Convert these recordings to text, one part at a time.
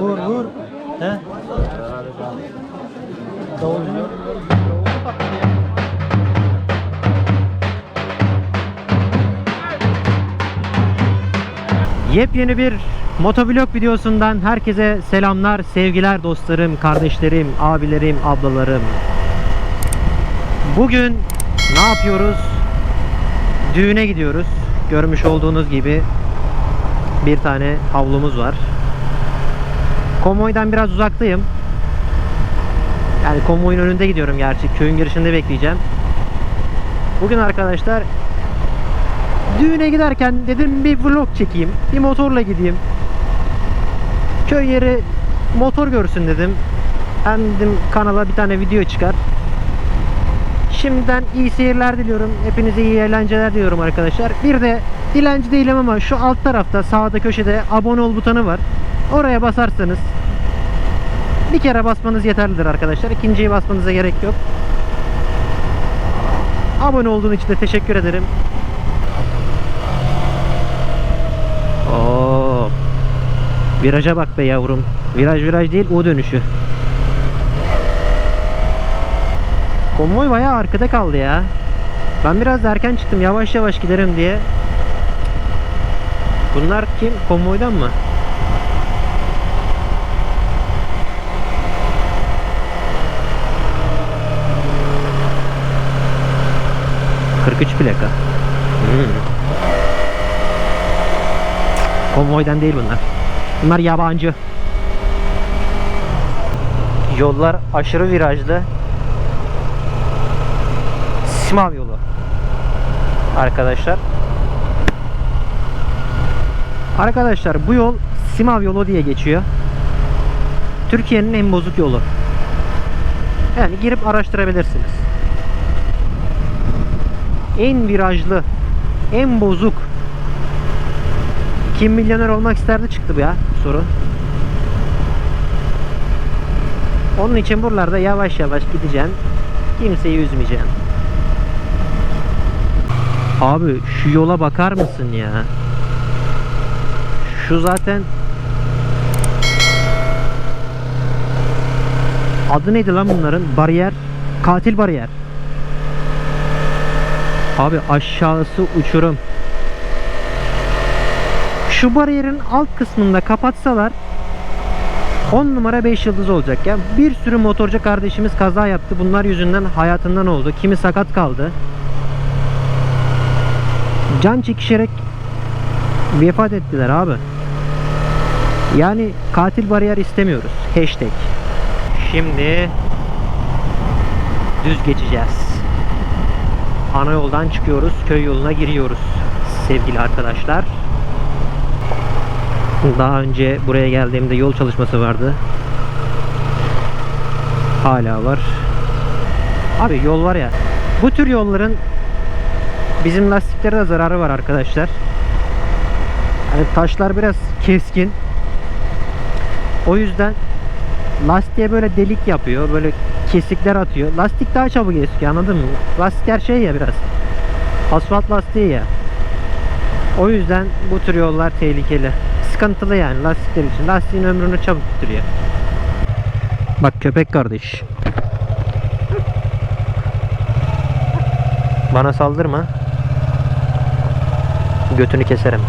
Vur vur. He? Davulcu. Yepyeni bir motovlog videosundan herkese selamlar, sevgiler dostlarım, kardeşlerim, abilerim, ablalarım. Bugün ne yapıyoruz? Düğüne gidiyoruz. Görmüş olduğunuz gibi bir tane havlumuz var. Konvoydan biraz uzaktayım. Yani konvoyun önünde gidiyorum gerçi. Köyün girişinde bekleyeceğim. Bugün arkadaşlar düğüne giderken dedim bir vlog çekeyim. Bir motorla gideyim. Köy yeri motor görsün dedim. Hem dedim kanala bir tane video çıkar. Şimdiden iyi seyirler diliyorum. Hepinize iyi eğlenceler diliyorum arkadaşlar. Bir de dilenci değilim ama şu alt tarafta sağda köşede abone ol butonu var. Oraya basarsanız bir kere basmanız yeterlidir arkadaşlar. İkinciyi basmanıza gerek yok. Abone olduğun için de teşekkür ederim. Oo. Viraja bak be yavrum. Viraj viraj değil o dönüşü. Konvoy bayağı arkada kaldı ya. Ben biraz erken çıktım yavaş yavaş giderim diye. Bunlar kim? Konvoydan mı? ...43 plaka. Hmm. Konvoydan değil bunlar. Bunlar yabancı. Yollar aşırı virajlı. Simav yolu. Arkadaşlar. Arkadaşlar bu yol Simav yolu diye geçiyor. Türkiye'nin en bozuk yolu. Yani girip araştırabilirsiniz. En virajlı, en bozuk. Kim milyoner olmak isterdi çıktı bu ya soru. Onun için buralarda yavaş yavaş gideceğim. Kimseyi üzmeyeceğim. Abi şu yola bakar mısın ya? Şu zaten Adı neydi lan bunların? Bariyer. Katil bariyer. Abi aşağısı uçurum. Şu bariyerin alt kısmında kapatsalar 10 numara 5 yıldız olacak ya. Bir sürü motorcu kardeşimiz kaza yaptı. Bunlar yüzünden hayatından oldu. Kimi sakat kaldı. Can çekişerek vefat ettiler abi. Yani katil bariyer istemiyoruz. Hashtag. Şimdi düz geçeceğiz. Ana yoldan çıkıyoruz. Köy yoluna giriyoruz. Sevgili arkadaşlar. Daha önce buraya geldiğimde yol çalışması vardı. Hala var. Abi yol var ya. Bu tür yolların bizim lastiklere de zararı var arkadaşlar. Yani taşlar biraz keskin. O yüzden lastiğe böyle delik yapıyor. Böyle kesikler atıyor. Lastik daha çabuk eskiyor anladın mı? Lastikler şey ya biraz. Asfalt lastiği ya. O yüzden bu tür yollar tehlikeli. Sıkıntılı yani lastikler için. Lastiğin ömrünü çabuk bitiriyor. Bak köpek kardeş. Bana saldırma. Götünü keserim.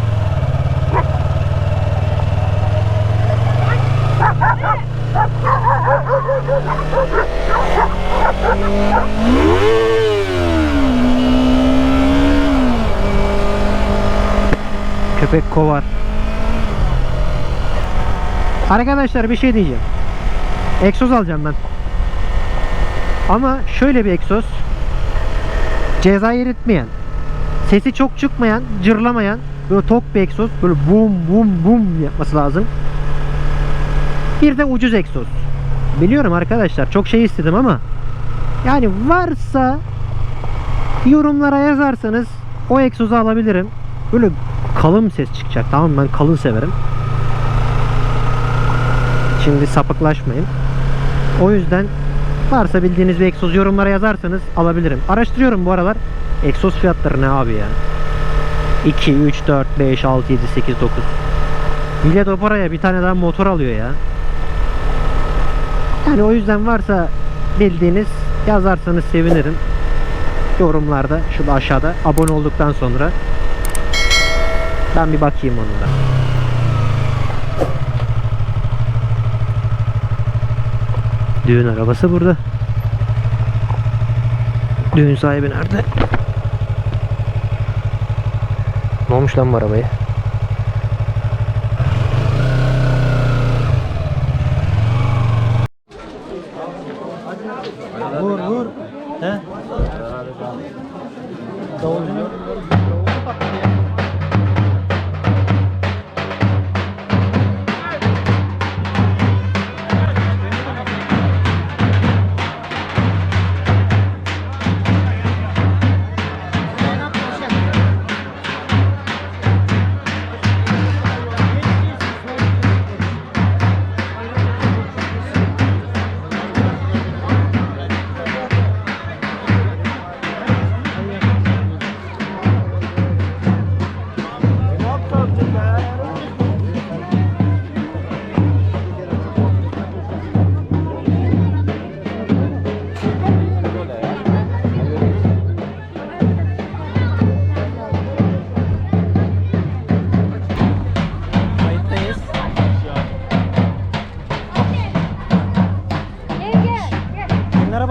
Köpek kovar. Arkadaşlar bir şey diyeceğim. Egzoz alacağım ben. Ama şöyle bir egzoz. Cezayı eritmeyen. Sesi çok çıkmayan, cırlamayan, böyle tok bir egzoz. Böyle bum bum bum yapması lazım. Bir de ucuz egzoz. Biliyorum arkadaşlar çok şey istedim ama yani varsa yorumlara yazarsanız o egzozu alabilirim. Böyle kalın ses çıkacak tamam mı? Ben kalın severim. Şimdi sapıklaşmayın. O yüzden varsa bildiğiniz bir egzoz yorumlara yazarsanız alabilirim. Araştırıyorum bu aralar. Egzoz fiyatları ne abi ya? 2, 3, 4, 5, 6, 7, 8, 9. Millet o paraya bir tane daha motor alıyor ya. Yani o yüzden varsa bildiğiniz yazarsanız sevinirim. Yorumlarda şurada aşağıda abone olduktan sonra ben bir bakayım onunla. Düğün arabası burada. Düğün sahibi nerede? Ne olmuş lan bu arabaya?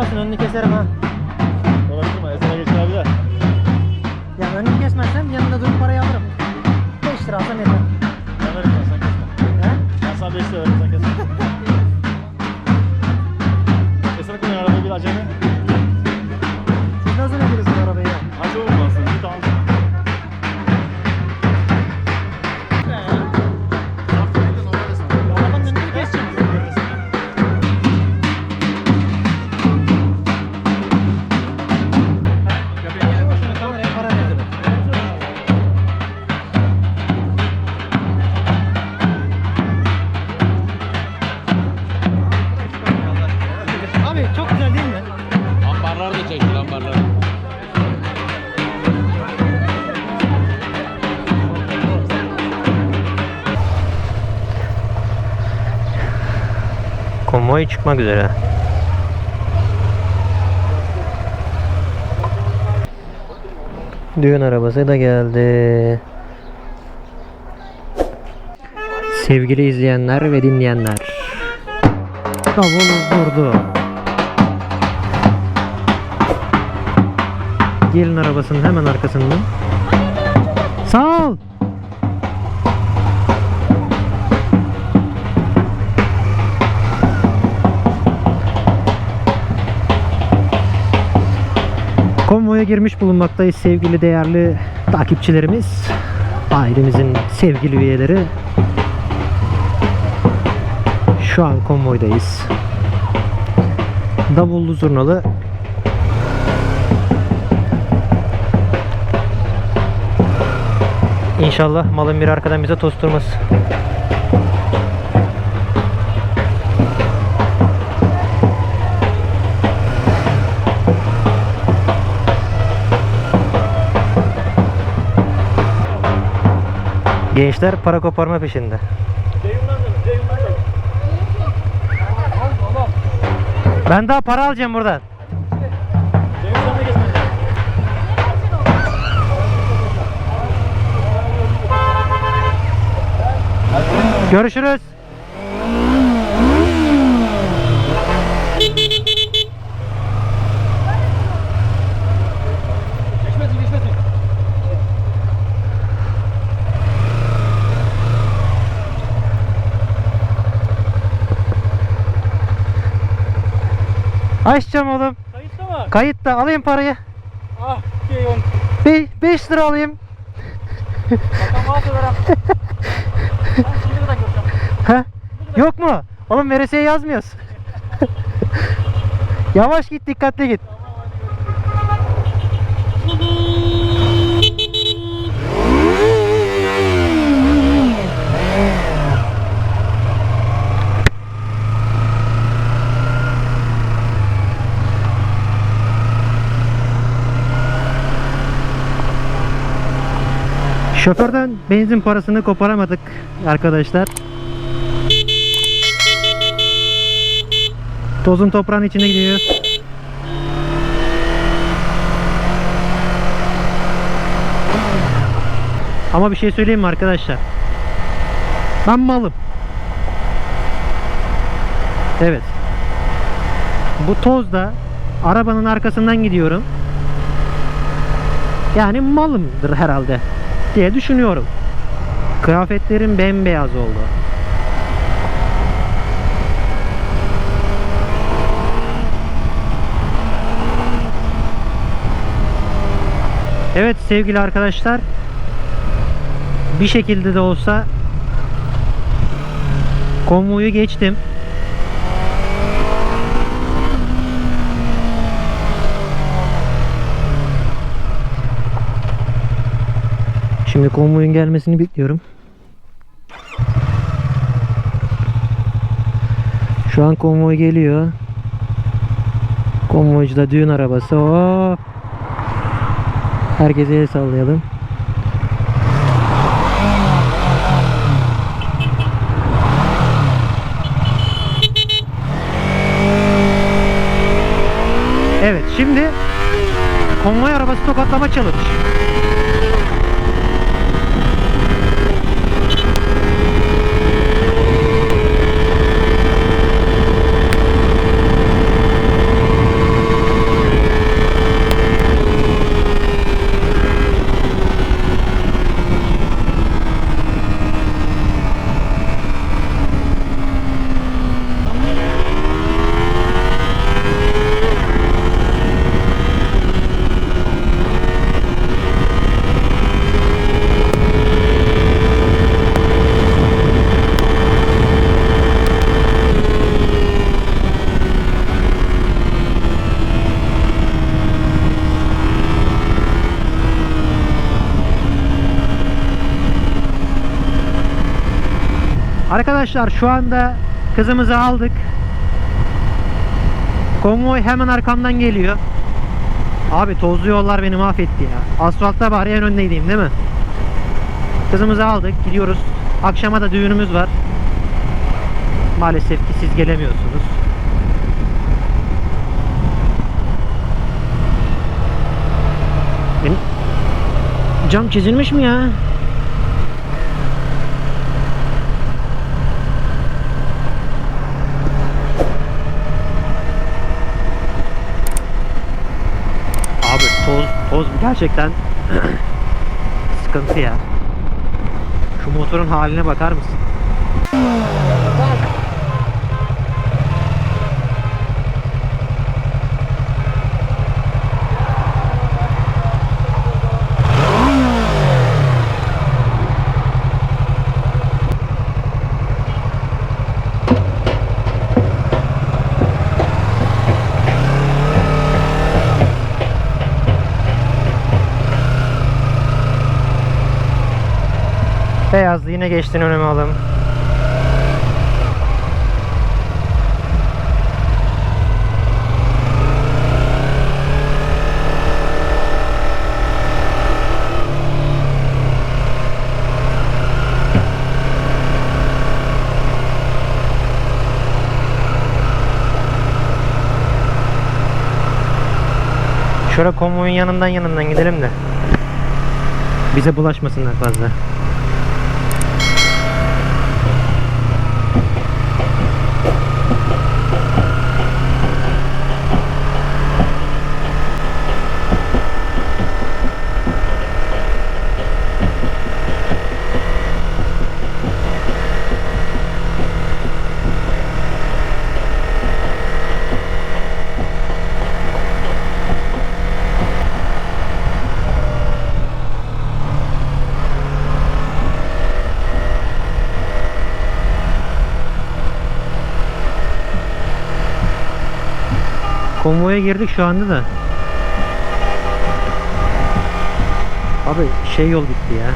Arabasının önünü keserim ha. Uğraştırma, esene geçin abi de. Ya önünü kesmezsem yanında durup parayı alırım. 5 lira alsam yeter. Konvoy çıkmak üzere. Düğün arabası da geldi. Sevgili izleyenler ve dinleyenler. Davul vurdu. Gelin arabasının hemen arkasından. Sağ ol. Konvoya girmiş bulunmaktayız sevgili değerli takipçilerimiz. Ailemizin sevgili üyeleri. Şu an konvoydayız. Davullu zurnalı İnşallah malın bir arkadan bize tosturmaz. Gençler para koparma peşinde. Ben daha para alacağım buradan. Görüşürüz. Açacağım oğlum. Kayıtta mı? Kayıtta alayım parayı. Ah, Ceyhun. 5 lira alayım. Bakalım altı verem. Ben şimdi de göreceğim. He? Yok mu? Oğlum veresiye yazmıyoruz. Yavaş git dikkatli git. Şoförden benzin parasını koparamadık arkadaşlar. Tozun toprağın içine gidiyoruz. Ama bir şey söyleyeyim mi arkadaşlar? Ben malım. Evet. Bu tozda arabanın arkasından gidiyorum. Yani malımdır herhalde diye düşünüyorum. Kıyafetlerim bembeyaz oldu. Evet sevgili arkadaşlar bir şekilde de olsa konvoyu geçtim. Şimdi konvoyun gelmesini bekliyorum. Şu an konvoy geliyor. Konvoycu da düğün arabası. Hop. Herkese el sallayalım. Evet şimdi konvoy arabası tokatlama challenge. Arkadaşlar şu anda kızımızı aldık. Konvoy hemen arkamdan geliyor. Abi tozlu yollar beni mahvetti ya. Asfaltta bari en öndeydim değil mi? Kızımızı aldık gidiyoruz. Akşama da düğünümüz var. Maalesef ki siz gelemiyorsunuz. Cam çizilmiş mi ya? Gerçekten sıkıntı ya. Şu motorun haline bakar mısın? Yine geçtin önüme alım. Şöyle konvoyun yanından yanından gidelim de. Bize bulaşmasınlar fazla. Konvoya girdik şu anda da. Abi şey yol bitti ya.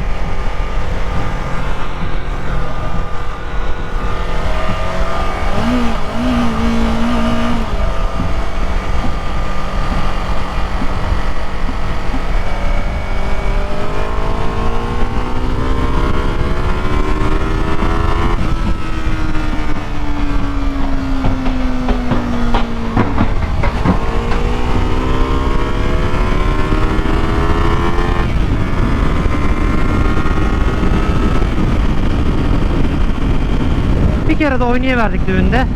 Kere de oynayıverdik düğünde.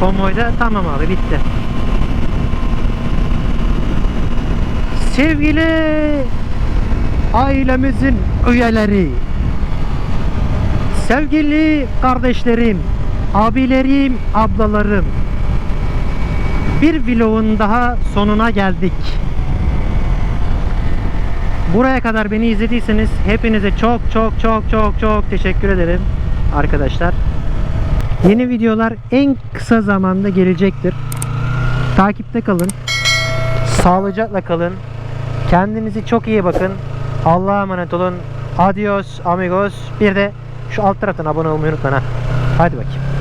Konvoyda tamam abi bitti. Sevgili ailemizin üyeleri, sevgili kardeşlerim, abilerim, ablalarım. Bir vlogun daha sonuna geldik. Buraya kadar beni izlediyseniz hepinize çok çok çok çok çok teşekkür ederim arkadaşlar. Yeni videolar en kısa zamanda gelecektir. Takipte kalın. Sağlıcakla kalın. Kendinize çok iyi bakın. Allah'a emanet olun. Adios amigos. Bir de şu alt taraftan abone olmayı unutmayın ha. Hadi bakayım.